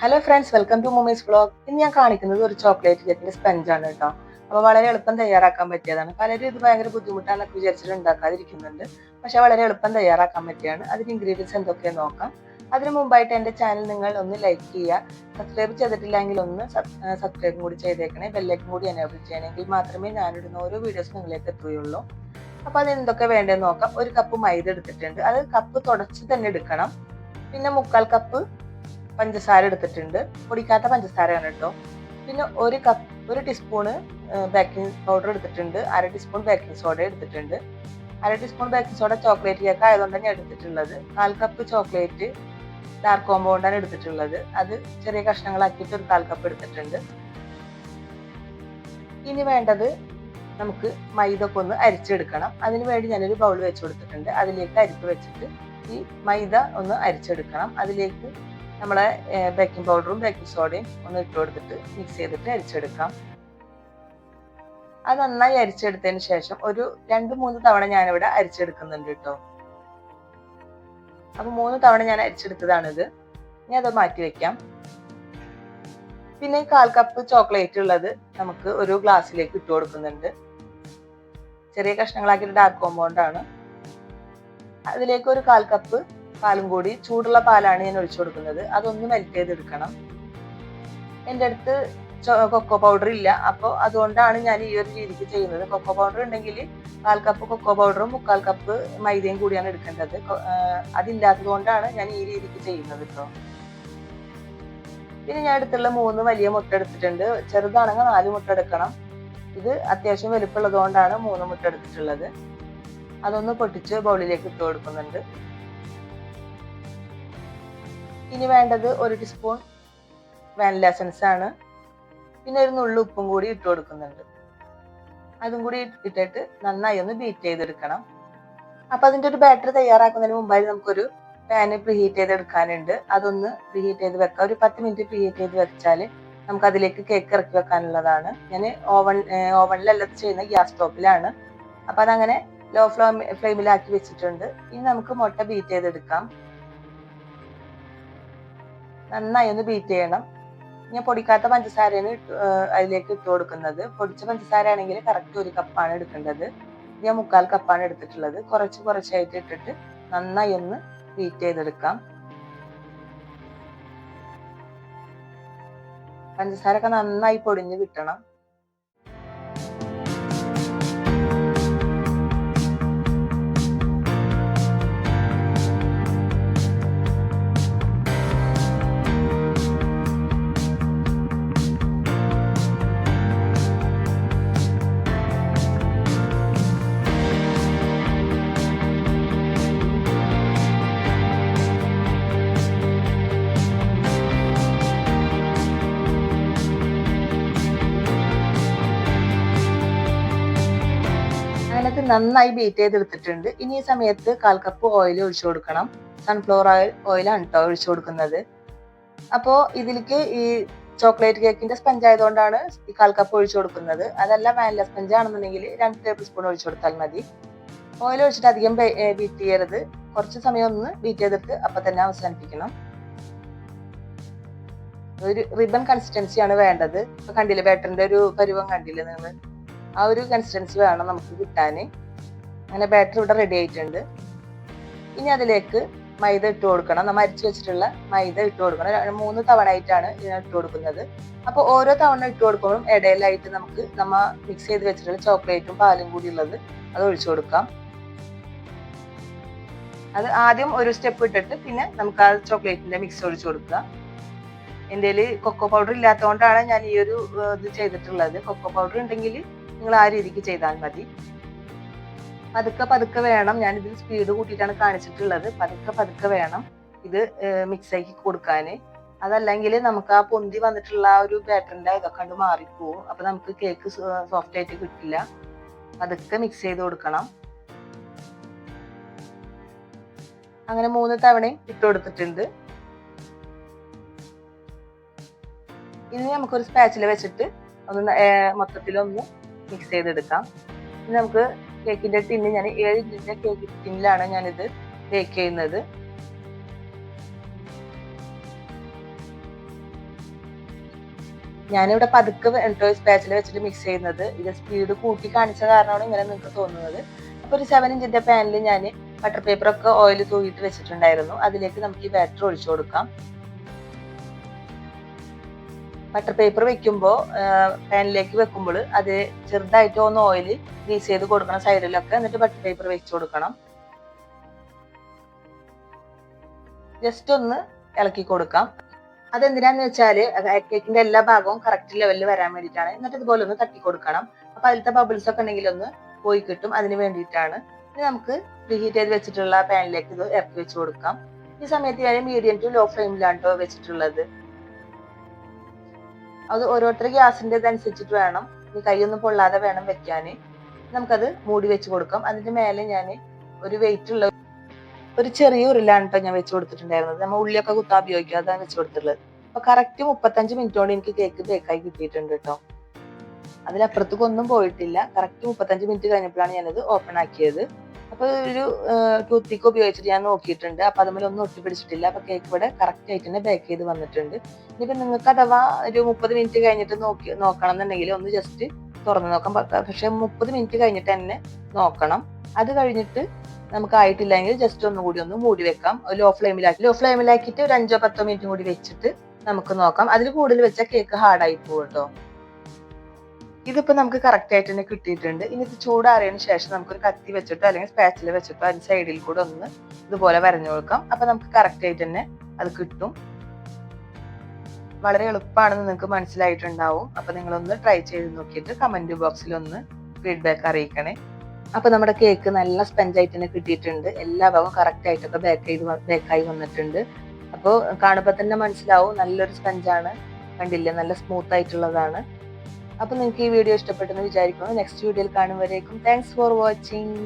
Hello friends welcome to mommy's blog ഇന്ന് ഞാൻ കാണിക്കുന്നത് ഒരു ചോക്ലേറ്റ് കേക്കിന്റെ ആണ് കേട്ടോ അപ്പോൾ വളരെ എളുപ്പം തയ്യാറാക്കാൻ പറ്റിയതാണ്. പലരും ഇത് ഭയങ്കര ബുദ്ധിമുട്ടാണെന്നൊക്കെ വിചാരിച്ചിട്ട് ഉണ്ടാക്കാതിരിക്കുന്നുണ്ട്. പക്ഷെ വളരെ എളുപ്പം തയ്യാറാക്കാൻ പറ്റിയാണ്. അതിന് ഇൻഗ്രീഡിയൻസ് എന്തൊക്കെയാണെന്ന് നോക്കാം. അതിനു മുമ്പായിട്ട് എന്റെ ചാനൽ നിങ്ങൾ ഒന്ന് ലൈക്ക് ചെയ്യുക. സബ്സ്ക്രൈബ് ചെയ്തിട്ടില്ലെങ്കിൽ ഒന്ന് സബ്സ്ക്രൈബും കൂടി ചെയ്തേക്കണേ. ബെല്ലൈക്കും കൂടി എനേബിൾ ചെയ്യണമെങ്കിൽ മാത്രമേ ഞാനിടുന്ന ഓരോ വീഡിയോസ് നിങ്ങളിലേക്ക് എത്തുകയുള്ളൂ. അപ്പോൾ അത് എന്തൊക്കെ വേണ്ടതെന്ന് നോക്കാം. ഒരു കപ്പ് മൈദ എടുത്തിട്ടുണ്ട്. അത് കപ്പ് തുടച്ച് തന്നെ എടുക്കണം. പിന്നെ മുക്കാൽ കപ്പ് പഞ്ചസാര എടുത്തിട്ടുണ്ട്. പൊടിക്കാത്ത പഞ്ചസാരയാണ് കേട്ടോ. പിന്നെ ഒരു കപ്പ് ഒരു ടീസ്പൂണ് ബേക്കിംഗ് പൗഡർ എടുത്തിട്ടുണ്ട്. അര ടീസ്പൂൺ ബേക്കിംഗ് സോഡ എടുത്തിട്ടുണ്ട്. അര teaspoon baking soda chocolate cake ആയതുകൊണ്ട് ഞാൻ എടുത്തിട്ടുള്ളത്. കാൽ കപ്പ് ചോക്ലേറ്റ് ഡാർക്ക് കോമ്പൗണ്ടാണ് എടുത്തിട്ടുള്ളത്. അത് ചെറിയ കഷ്ണങ്ങളാക്കിയിട്ട് ഒരു കാൽ കപ്പ് എടുത്തിട്ടുണ്ട്. ഇനി വേണ്ടത് നമുക്ക് മൈദ ഒക്കെ ഒന്ന് അരിച്ചെടുക്കണം. അതിന് വേണ്ടി ഞാനൊരു ബൗൾ വെച്ച് കൊടുത്തിട്ടുണ്ട്. അതിലേക്ക് അരിപ്പ് വെച്ചിട്ട് ഈ മൈദ ഒന്ന് അരിച്ചെടുക്കണം. അതിലേക്ക് നമ്മളെ ബേക്കിംഗ് പൗഡറും ബേക്കിംഗ് സോഡയും ഒന്ന് ഇട്ട് കൊടുത്തിട്ട് മിക്സ് ചെയ്തിട്ട് അരിച്ചെടുക്കാം. അത് നന്നായി അരിച്ചെടുത്തതിന് ശേഷം ഒരു രണ്ട് മൂന്ന് തവണ ഞാനിവിടെ അരിച്ചെടുക്കുന്നുണ്ട് കേട്ടോ. അപ്പൊ മൂന്ന് തവണ ഞാൻ അരിച്ചെടുത്തതാണിത്. ഇനി അത് മാറ്റി വെക്കാം. പിന്നെ കാൽ കപ്പ് ചോക്ലേറ്റ് ഉള്ളത് നമുക്ക് ഒരു ഗ്ലാസ്സിലേക്ക് ഇട്ട് കൊടുക്കുന്നുണ്ട്. ചെറിയ കഷ്ണങ്ങളാക്കിയിട്ട് ഡാർക്ക് കോമ്പൗണ്ട് ആണ്. അതിലേക്ക് ഒരു കാൽ കപ്പ് പാലും കൂടി ചൂടുള്ള പാലാണ് ഞാൻ ഒഴിച്ചു കൊടുക്കുന്നത്. അതൊന്ന് മെൽറ്റ് ചെയ്തെടുക്കണം. എന്റെ അടുത്ത് കൊക്കോ പൗഡർ ഇല്ല. അപ്പോൾ അതുകൊണ്ടാണ് ഞാൻ ഈ ഒരു രീതിക്ക് ചെയ്യുന്നത്. കൊക്കോ പൗഡർ ഉണ്ടെങ്കിൽ കാൽ കപ്പ് കൊക്കോ പൗഡറും മുക്കാൽ കപ്പ് മൈദയും കൂടിയാണ് എടുക്കേണ്ടത്. അതില്ലാത്തത് കൊണ്ടാണ് ഞാൻ ഈ രീതിക്ക് ചെയ്യുന്നത് കേട്ടോ പിന്നെ ഞാൻ എടുത്തുള്ള മൂന്ന് വലിയ മുട്ട എടുത്തിട്ടുണ്ട്. ചെറുതാണെങ്കിൽ നാല് മുട്ട എടുക്കണം. ഇത് അത്യാവശ്യം വലുപ്പമുള്ളത് കൊണ്ടാണ് മൂന്ന് മുട്ട എടുത്തിട്ടുള്ളത്. അതൊന്ന് പൊട്ടിച്ച് ബൗളിലേക്ക് ഇട്ട് കൊടുക്കുന്നുണ്ട്. ഇനി വേണ്ടത് ഒരു ടീസ്പൂൺ വാനില എസൻസ് ആണ്. പിന്നെ ഒരു നുള്ളു ഉപ്പും കൂടി ഇട്ട് കൊടുക്കുന്നുണ്ട്. അതും കൂടി ഇട്ടിട്ട് നന്നായി ഒന്ന് ബീറ്റ് ചെയ്തെടുക്കണം. അപ്പൊ അതിന്റെ ഒരു ബാറ്റർ തയ്യാറാക്കുന്നതിന് മുമ്പായി നമുക്കൊരു പാന് പ്രീഹീറ്റ് ചെയ്തെടുക്കാനുണ്ട്. അതൊന്ന് പ്രീഹീറ്റ് ചെയ്ത് വെക്കാം. ഒരു പത്ത് മിനിറ്റ് പ്രീഹീറ്റ് ചെയ്ത് വെച്ചാൽ നമുക്ക് അതിലേക്ക് കേക്ക് ഇറക്കി വെക്കാനുള്ളതാണ്. ഞാൻ ഓവൺ ഓവണിലല്ല ചെയ്യുന്ന ഗ്യാസ് സ്റ്റോപ്പിലാണ്. അപ്പൊ അതങ്ങനെ ലോ ഫ്ലോ ഫ്ലെയിമിലാക്കി വെച്ചിട്ടുണ്ട്. ഇനി നമുക്ക് മുട്ട ബീറ്റ് ചെയ്തെടുക്കാം. നന്നായി ഒന്ന് ബീറ്റ് ചെയ്യണം. ഞാൻ പൊടിക്കാത്ത പഞ്ചസാരയാണ് അതിലേക്ക് ഇട്ട് കൊടുക്കുന്നത്. പൊടിച്ച പഞ്ചസാര ആണെങ്കിൽ കറക്റ്റ് ഒരു കപ്പാണ് എടുക്കേണ്ടത്. ഞാൻ മുക്കാൽ കപ്പാണ് എടുത്തിട്ടുള്ളത്. കുറച്ച് കുറച്ചായിട്ട് ഇട്ടിട്ട് നന്നായി ഒന്ന് ബീറ്റ് ചെയ്തെടുക്കാം. പഞ്ചസാര ഒക്കെ നന്നായി പൊടിഞ്ഞ് കിട്ടണം. നന്നായി ബീറ്റ് ചെയ്തെടുത്തിട്ടുണ്ട്. ഇനി ഈ സമയത്ത് കാൽ കപ്പ് ഓയിൽ ഒഴിച്ചു കൊടുക്കണം. സൺഫ്ലവർ ഓയിൽ ഓയിലാണ് കേട്ടോ ഒഴിച്ചു കൊടുക്കുന്നത്. അപ്പോൾ ഇതിലേക്ക് ഈ ചോക്ലേറ്റ് കേക്കിന്റെ സ്പഞ്ച് ആയതുകൊണ്ടാണ് ഈ കാൽ കപ്പ് ഒഴിച്ചു കൊടുക്കുന്നത്. അതല്ല വാനില സ്പഞ്ച് ആണെന്നുണ്ടെങ്കിൽ രണ്ട് ടേബിൾ സ്പൂൺ ഒഴിച്ചു കൊടുത്താൽ മതി. ഓയിൽ ഒഴിച്ചിട്ട് അധികം ബീറ്റ് ചെയ്യരുത്. കുറച്ച് സമയം ഒന്ന് ബീറ്റ് ചെയ്തിട്ട് അപ്പൊ തന്നെ അവസാനിപ്പിക്കണം. ഒരു റിബൺ കൺസിസ്റ്റൻസിയാണ് വേണ്ടത്. ഇപ്പൊ കണ്ടില്ലേ ബാറ്ററിന്റെ ഒരു പരുവം കണ്ടില്ലേ നിങ്ങൾ? ആ ഒരു കൺസിസ്റ്റൻസി വേണം നമുക്ക് കിട്ടാൻ അങ്ങനെ ബാറ്റർ ഇവിടെ റെഡി ആയിട്ടുണ്ട്. ഇനി അതിലേക്ക് മൈദ ഇട്ട് കൊടുക്കണം. നമ്മൾ അരിച്ചു വെച്ചിട്ടുള്ള മൈദ ഇട്ട് കൊടുക്കണം. മൂന്ന് തവണ ആയിട്ടാണ് ഇതിന് ഇട്ട് കൊടുക്കുന്നത്. അപ്പോൾ ഓരോ തവണ ഇട്ട് കൊടുക്കുമ്പോഴും ഇടയിലായിട്ട് നമുക്ക് നമ്മൾ മിക്സ് ചെയ്ത് വെച്ചിട്ടുള്ള ചോക്ലേറ്റും പാലും കൂടി ഉള്ളത് അത് ഒഴിച്ചു കൊടുക്കാം. അത് ആദ്യം ഒരു സ്റ്റെപ്പ് ഇട്ടിട്ട് പിന്നെ നമുക്ക് ആ ചോക്ലേറ്റിന്റെ മിക്സ് ഒഴിച്ചു കൊടുക്കുക. എന്റെ കൊക്കോ പൗഡർ ഇല്ലാത്തതുകൊണ്ടാണ് ഞാൻ ഈ ഒരു ഇത് ചെയ്തിട്ടുള്ളത്. കൊക്കോ പൗഡർ ഉണ്ടെങ്കിൽ നിങ്ങൾ ആ രീതിക്ക് ചെയ്താൽ മതി. പതുക്കെ പതുക്കെ വേണം. ഞാൻ ഇതിൽ സ്പീഡ് കൂട്ടിയിട്ടാണ് കാണിച്ചിട്ടുള്ളത്. പതുക്കെ പതുക്കെ വേണം ഇത് മിക്സ് ആക്കി കൊടുക്കാൻ അതല്ലെങ്കിൽ നമുക്ക് ആ പൊന്തി വന്നിട്ടുള്ള ആ ഒരു ബാറ്ററിന്റെ ഇതൊക്കെ കണ്ട് മാറിപ്പോവും. അപ്പൊ നമുക്ക് കേക്ക് സോഫ്റ്റ് ആയിട്ട് കിട്ടില്ല. പതുക്കെ മിക്സ് ചെയ്ത് കൊടുക്കണം. അങ്ങനെ മൂന്ന് തവണയും ഇട്ട് കൊടുത്തിട്ടുണ്ട്. ഇനി നമുക്കൊരു സ്പാച്ചിൽ വെച്ചിട്ട് ഒന്ന് മൊത്തത്തിലൊന്ന് മിക്സ് ചെയ്തെടുക്കാം. ഇനി നമുക്ക് കേക്കിന്റെ ടിന്ന് ഞാൻ ഏഴ് ഇഞ്ചിന്റെ കേക്ക് ടിന്നിലാണ് ഞാനിത് ബേക്ക് ചെയ്യുന്നത്. ഞാനിവിടെ പതുക്കെ കേട്ടോ സ്പാച്ചിൽ വെച്ചിട്ട് മിക്സ് ചെയ്യുന്നത്. ഇത് സ്പീഡ് കൂട്ടി കാണിച്ച കാരണമാണ് ഇങ്ങനെ നിങ്ങൾക്ക് തോന്നുന്നത്. അപ്പോൾ ഒരു സെവൻ ഇഞ്ചിന്റെ പാനിൽ ഞാൻ ബട്ടർ പേപ്പർ ഒക്കെ ഓയിൽ തൂയിട്ട് വെച്ചിട്ടുണ്ടായിരുന്നു. അതിലേക്ക് നമുക്ക് ഈ ബാറ്റർ ഒഴിച്ചു കൊടുക്കാം. ബട്ടർ പേപ്പർ വെക്കുമ്പോൾ പാനിലേക്ക് വെക്കുമ്പോൾ അത് ചെറുതായിട്ട് ഒന്ന് ഓയിൽ ഗ്രീസ് ചെയ്ത് കൊടുക്കണം സൈഡിലൊക്കെ എന്നിട്ട് ബട്ടർ പേപ്പർ വെച്ച് കൊടുക്കണം. ജസ്റ്റ് ഒന്ന് ഇളക്കി കൊടുക്കാം. അതെന്തിനാന്ന് വെച്ചാൽ കേക്കിന്റെ എല്ലാ ഭാഗവും കറക്റ്റ് ലെവലിൽ വരാൻ വേണ്ടിയിട്ടാണ്. എന്നിട്ട് ഇതുപോലെ ഒന്ന് തട്ടി കൊടുക്കണം. അപ്പൊ അതിലത്തെ ബബിൾസ് ഒക്കെ ഉണ്ടെങ്കിൽ ഒന്ന് പോയി കിട്ടും. അതിന് വേണ്ടിയിട്ടാണ്. ഇനി നമുക്ക് പ്രീഹീറ്റ് ചെയ്ത് വെച്ചിട്ടുള്ള പാനിലേക്ക് ഇത് ഇറക്കി വെച്ച് കൊടുക്കാം. ഈ സമയത്ത് ഞാൻ മീഡിയം ടു ലോ ഫ്ലെയിമിലാണ് വെച്ചിട്ടുള്ളത്. അത് ഓരോരുത്തർ ഗ്യാസിന്റെ ഇതനുസരിച്ചിട്ട് വേണം. ഈ കൈയൊന്നും പൊള്ളാതെ വേണം വെക്കാൻ നമുക്കത് മൂടി വെച്ച് കൊടുക്കാം. അതിന്റെ മേലെ ഞാൻ ഒരു വെയിറ്റ് ഉള്ള ഒരു ചെറിയ ഉരുളാണ് കേട്ടോ ഞാൻ വെച്ച് കൊടുത്തിട്ടുണ്ടായിരുന്നത്. നമ്മൾ ഉള്ളിയൊക്കെ കുത്താൻ അതാണ് വെച്ച് കൊടുത്തിട്ടുള്ളത്. അപ്പൊ കറക്റ്റ് മുപ്പത്തഞ്ച് മിനിറ്റോടെ എനിക്ക് കേക്ക് ബേക്കായി കിട്ടിയിട്ടുണ്ട് കേട്ടോ അതിലപ്പുറത്തേക്കൊന്നും പോയിട്ടില്ല. കറക്റ്റ് മുപ്പത്തഞ്ച് മിനിറ്റ് കഴിഞ്ഞപ്പോഴാണ് ഞാനത് ഓപ്പൺ ആക്കിയത്. അപ്പൊ ഒരു ടൂത്ത് പിക്ക് ഉപയോഗിച്ചിട്ട് ഞാൻ നോക്കിയിട്ടുണ്ട്. അപ്പൊ അതുപോലെ ഒന്നും ഒട്ടി പിടിച്ചിട്ടില്ല. അപ്പൊ കേക്ക് ഇവിടെ കറക്റ്റ് ആയിട്ട് തന്നെ ബേക്ക് ചെയ്ത് വന്നിട്ടുണ്ട്. ഇനിയിപ്പോ നിങ്ങൾക്ക് അഥവാ ഒരു മുപ്പത് മിനിറ്റ് കഴിഞ്ഞിട്ട് നോക്കി നോക്കണം എന്നുണ്ടെങ്കിൽ ഒന്ന് ജസ്റ്റ് തുറന്ന് നോക്കാം. പക്ഷെ മുപ്പത് മിനിറ്റ് കഴിഞ്ഞിട്ട് തന്നെ നോക്കണം. അത് കഴിഞ്ഞിട്ട് നമുക്ക് ആയിട്ടില്ലെങ്കിൽ ജസ്റ്റ് ഒന്നുകൂടി ഒന്ന് മൂടി വെക്കാം. ലോ ഫ്ലെയിമിലാക്കി ലോ ഫ്ലെയിമിലാക്കിയിട്ട് ഒരു അഞ്ചോ പത്തോ മിനിറ്റ് കൂടി വെച്ചിട്ട് നമുക്ക് നോക്കാം. അതിൽ കൂടുതൽ വെച്ചാൽ കേക്ക് ഹാർഡായി പോകും കേട്ടോ ഇതിപ്പോ നമുക്ക് കറക്റ്റ് ആയിട്ട് തന്നെ കിട്ടിയിട്ടുണ്ട്. ഇനി ഇത് ചൂടാറിയതിന് ശേഷം നമുക്കൊരു കത്തി വെച്ചിട്ടോ അല്ലെങ്കിൽ സ്പാച്ചിൽ വെച്ചിട്ടോ അതിന് സൈഡിൽ കൂടെ ഒന്ന് ഇതുപോലെ വരഞ്ഞു കൊടുക്കാം. അപ്പൊ നമുക്ക് കറക്റ്റ് ആയിട്ട് തന്നെ അത് കിട്ടും. വളരെ എളുപ്പമാണെന്ന് നിങ്ങൾക്ക് മനസ്സിലായിട്ടുണ്ടാവും. അപ്പൊ നിങ്ങളൊന്ന് ട്രൈ ചെയ്ത് നോക്കിയിട്ട് കമന്റ് ബോക്സിൽ ഒന്ന് ഫീഡ്ബാക്ക് അറിയിക്കണേ. അപ്പൊ നമ്മുടെ കേക്ക് നല്ല സ്പെഞ്ച് ആയിട്ട് തന്നെ കിട്ടിയിട്ടുണ്ട്. എല്ലാ ഭാഗവും കറക്റ്റ് ആയിട്ടൊക്കെ ബേക്ക് ചെയ്ത് ബേക്കായി വന്നിട്ടുണ്ട്. അപ്പോൾ കാണുമ്പോൾ തന്നെ മനസ്സിലാവും. നല്ലൊരു സ്പെഞ്ചാണ് കണ്ടില്ലേ? നല്ല സ്മൂത്ത് ആയിട്ടുള്ളതാണ്. അപ്പൊ നിങ്ങൾക്ക് ഈ വീഡിയോ ഇഷ്ടപ്പെട്ടെന്ന് വിചാരിക്കുന്നു. നെക്സ്റ്റ് വീഡിയോയിൽ കാണുമ്പോഴേക്കും താങ്ക്സ് ഫോർ വാച്ചിങ്